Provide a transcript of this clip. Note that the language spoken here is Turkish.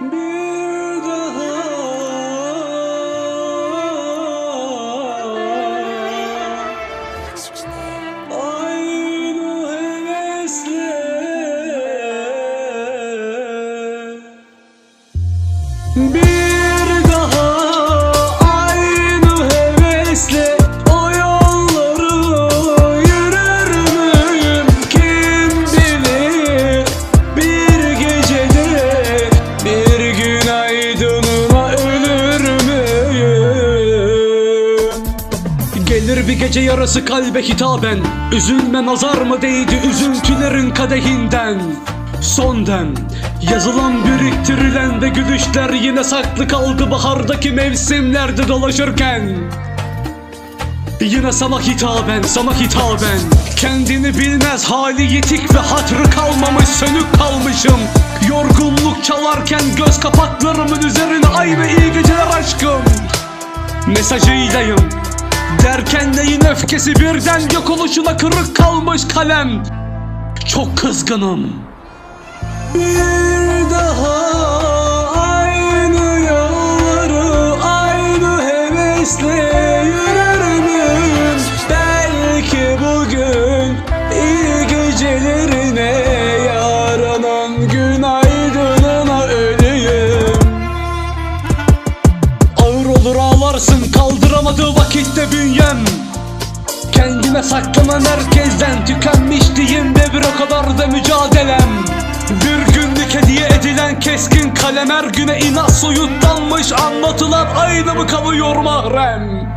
Bir daha. Aynı hevesle. Bir Gelir bir gece yarası kalbe hitaben. Üzülme nazar mı değdi üzüntülerin kadehinden? Son dem Yazılan biriktirilen ve gülüşler yine saklı kaldı bahardaki mevsimlerde dolaşırken. Yine sana hitaben, sana hitaben. Kendini bilmez hali yitik ve hatrı kalmamış sönük kalmışım. Yorgunluk çalarken göz kapaklarımın üzerine aynı iyi geceler aşkım. Mesajıylayım Derken neyin öfkesi? Birden yok oluşuna kırık kalmış kalem. Çok kızgınım. Bir daha Kendime saklanan herkesten tükenmişliğim ve bir o kadar da mücadelem. Bir günlük hediye edilen keskin kalem her güne inat soyutlanmış anlatılan aynı mı kalıyor mahrem